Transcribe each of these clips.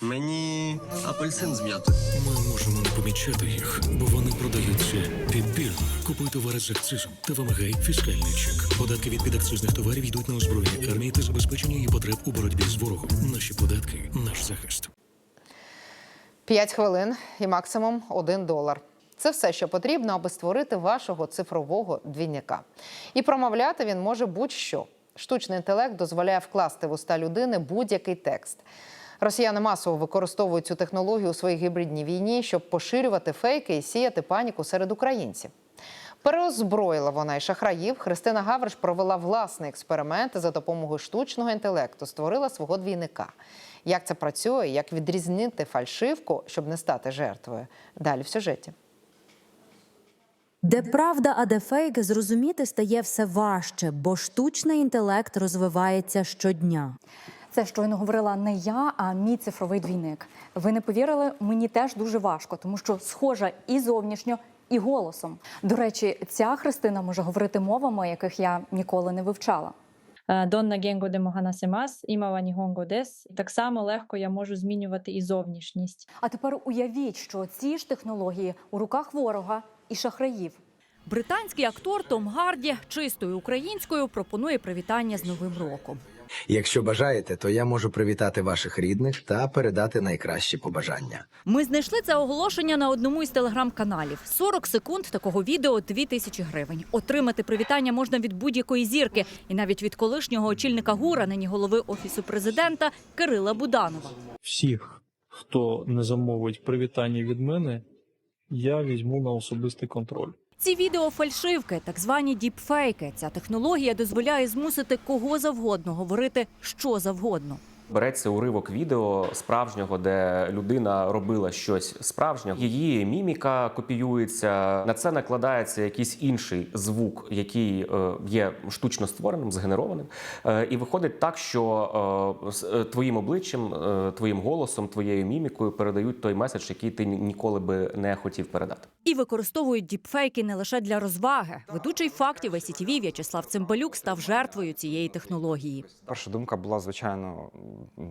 Мені апельсин з м'ятою. Ми можемо не помічати їх, бо вони продаються підбірно. Купуй товари з акцизом та вимагай фіскальний чек. Податки від підакцизних товарів йдуть на озброєння армії та забезпечення її потреб у боротьбі з ворогом. Наші податки наш захист. 5 хвилин і максимум 1 долар. Це все, що потрібно, аби створити вашого цифрового двійника. І промовляти він може будь-що. Штучний інтелект дозволяє вкласти в уста людини будь-який текст. Росіяни масово використовують цю технологію у своїй гібридній війні, щоб поширювати фейки і сіяти паніку серед українців. Переозброїла вона і шахраїв. Христина Гавриш провела власний експеримент за допомогою штучного інтелекту створила свого двійника. Як це працює, як відрізнити фальшивку, щоб не стати жертвою? Далі в сюжеті. Де правда, а де фейк, зрозуміти стає все важче, бо штучний інтелект розвивається щодня. Це щойно говорила не я, а мій цифровий двійник. Ви не повірили? Мені теж дуже важко, тому що схожа і зовнішньо. І голосом до речі, ця Христина може говорити мовами, яких я ніколи не вивчала. Е, Донна генго де моганасемас, імава нігонго дес. Так само легко я можу змінювати і зовнішність. А тепер уявіть, що ці ж технології у руках ворога і шахраїв. Британський актор Том Гарді чистою українською пропонує привітання з новим роком. Якщо бажаєте, то я можу привітати ваших рідних та передати найкращі побажання. Ми знайшли це оголошення на одному із телеграм-каналів. 40 секунд такого відео 2 тисячі гривень. Отримати привітання можна від будь-якої зірки, і навіть від колишнього очільника ГУРа, нині голови офісу президента Кирила Буданова. всіх, хто не замовить привітання від мене, я візьму на особистий контроль. Ці відео фальшивки, так звані діпфейки. Ця технологія дозволяє змусити кого завгодно говорити що завгодно. Береться уривок відео справжнього, де людина робила щось справжнє. Її міміка копіюється. На це накладається якийсь інший звук, який е, є штучно створеним, згенерованим. Е, і виходить так, що е, з твоїм обличчям, твоїм голосом, твоєю мімікою передають той меседж, який ти ніколи би не хотів передати. І використовують діпфейки не лише для розваги. Ведучий фактів ICTV В'ячеслав Цимбалюк став жертвою цієї технології. Перша думка була звичайно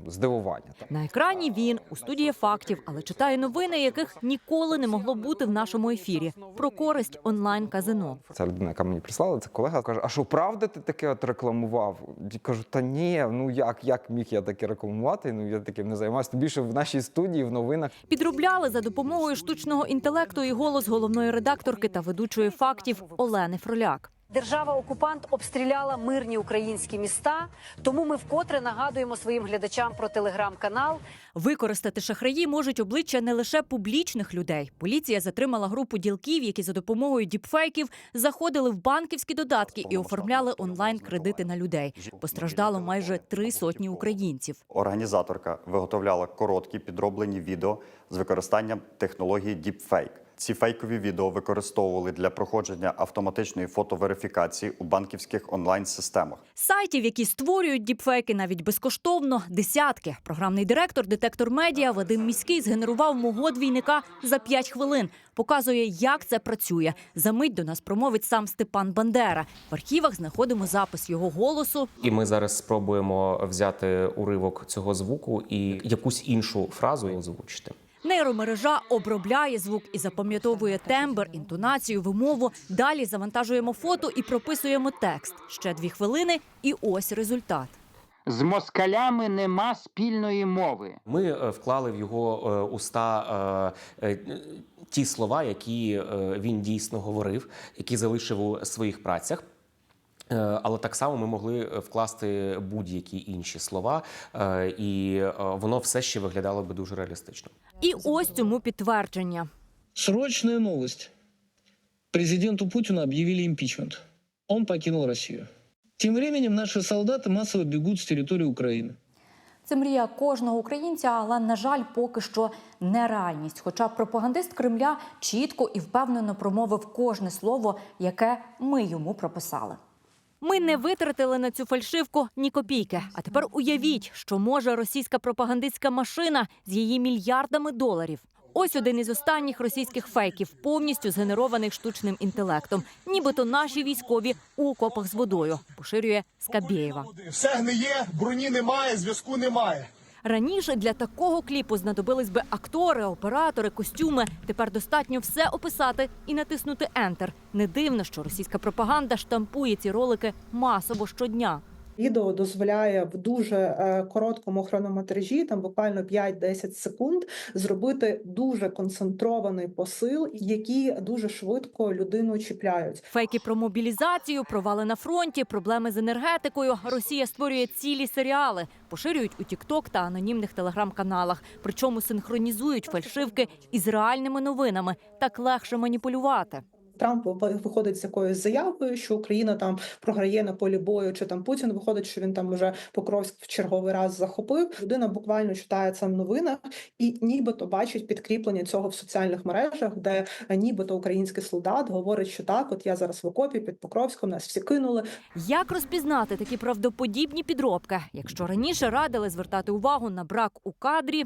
здивування. На екрані він у студії фактів, але читає новини, яких ніколи не могло бути в нашому ефірі про користь онлайн казино. Ця людина, яка мені прислала, це колега каже: А що правда ти таке от рекламував? Я кажу, та ні, ну як, як міг я таке рекламувати? Ну я таким не займаюся. Тим більше в нашій студії, в новинах. Підробляли за допомогою штучного інтелекту і голос головної редакторки та ведучої фактів Олени Фроляк. Держава-окупант обстріляла мирні українські міста. Тому ми вкотре нагадуємо своїм глядачам про телеграм-канал. Використати шахраї можуть обличчя не лише публічних людей. Поліція затримала групу ділків, які за допомогою діпфейків заходили в банківські додатки і оформляли онлайн кредити на людей. Постраждало майже три сотні українців. Організаторка виготовляла короткі підроблені відео з використанням технології Deepfake. Ці фейкові відео використовували для проходження автоматичної фотоверифікації у банківських онлайн-системах. Сайтів, які створюють діпфейки навіть безкоштовно, десятки. Програмний директор детектор медіа Вадим Міський згенерував мого двійника за 5 хвилин. Показує, як це працює. За мить до нас промовить сам Степан Бандера. В архівах знаходимо запис його голосу. І ми зараз спробуємо взяти уривок цього звуку і якусь іншу фразу озвучити. Нейромережа обробляє звук і запам'ятовує тембр, інтонацію, вимову. Далі завантажуємо фото і прописуємо текст. Ще дві хвилини, і ось результат. З москалями нема спільної мови. Ми е, вклали в його е, уста е, ті слова, які він дійсно говорив, які залишив у своїх працях. Е, Але так само ми могли е, вкласти будь-які інші слова, е, і е, воно все ще виглядало би дуже реалістично. І ось цьому підтвердження. Срочная новость. Президенту Путину объявили импичмент. Он покинул Россию. Тем временем наши солдаты массово бегут с территории Украины. Це мрія кожного українця, але на жаль, поки що не реальність. Хоча пропагандист Кремля чітко і впевнено промовив кожне слово, яке ми йому прописали. Ми не витратили на цю фальшивку ні копійки. А тепер уявіть, що може російська пропагандистська машина з її мільярдами доларів. Ось один із останніх російських фейків, повністю згенерованих штучним інтелектом. Нібито наші військові у окопах з водою поширює Скабєєва. Все гниє, броні немає, зв'язку немає. Раніше для такого кліпу знадобились би актори, оператори, костюми. Тепер достатньо все описати і натиснути Ентер. Не дивно, що російська пропаганда штампує ці ролики масово щодня. Відео дозволяє в дуже е, короткому хронометражі, там буквально 5-10 секунд, зробити дуже концентрований посил, які дуже швидко людину чіпляють. Фейки про мобілізацію, провали на фронті, проблеми з енергетикою. Росія створює цілі серіали, поширюють у Тікток та анонімних телеграм-каналах. Причому синхронізують фальшивки із реальними новинами. Так легше маніпулювати. Трамп виходить з якоюсь заявою, що Україна там програє на полі бою, чи там Путін виходить, що він там уже Покровськ в черговий раз захопив. Людина буквально читає це в новинах і нібито бачить підкріплення цього в соціальних мережах, де нібито український солдат говорить, що так, от я зараз в окопі під Покровськом, нас всі кинули. Як розпізнати такі правдоподібні підробки? Якщо раніше радили звертати увагу на брак у кадрі,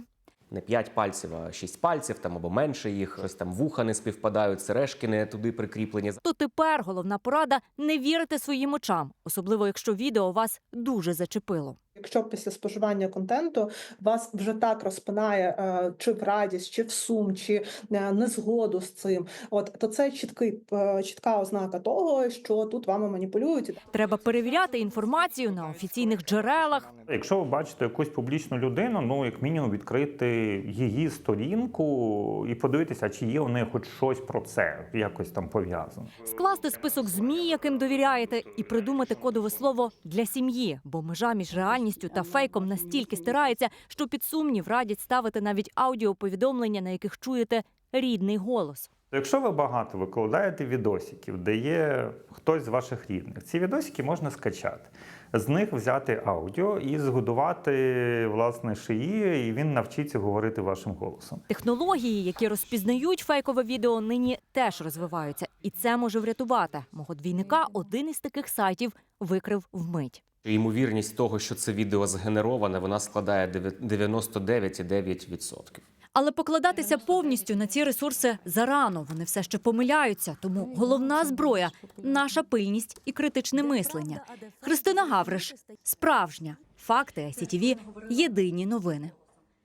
Не 5 пальців, а 6 пальців там або менше їх. щось там вуха не співпадають, сережки не туди прикріплені. то тепер головна порада не вірити своїм очам, особливо якщо відео вас дуже зачепило. Якщо після споживання контенту вас вже так розпинає е, чи в радість, чи в сум, чи е, незгоду з цим, от то це чіткий е, чітка ознака того, що тут вами маніпулюють. Треба перевіряти інформацію на офіційних джерелах. Якщо ви бачите якусь публічну людину, ну як мінімум відкрити її сторінку і подивитися, чи є у неї хоч щось про це якось там пов'язано. Скласти список змі, яким довіряєте, і придумати кодове слово для сім'ї, бо межа між реальністю та фейком настільки стирається, що під сумнів радять ставити навіть аудіоповідомлення, на яких чуєте рідний голос. Якщо ви багато викладаєте відосиків, де є хтось з ваших рідних, ці відосики можна скачати. З них взяти аудіо і згодувати власне шиї, і він навчиться говорити вашим голосом. Технології, які розпізнають фейкове відео, нині теж розвиваються, і це може врятувати. Мого двійника один із таких сайтів викрив вмить. Ймовірність того, що це відео згенероване, вона складає 99,9%. Але покладатися повністю на ці ресурси зарано. Вони все ще помиляються. Тому головна зброя наша пильність і критичне мислення. Христина Гавриш, справжня факти ICTV, єдині новини.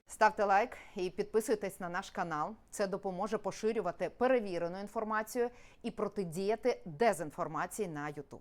Ставте лайк і підписуйтесь на наш канал. Це допоможе поширювати перевірену інформацію і протидіяти дезінформації на YouTube.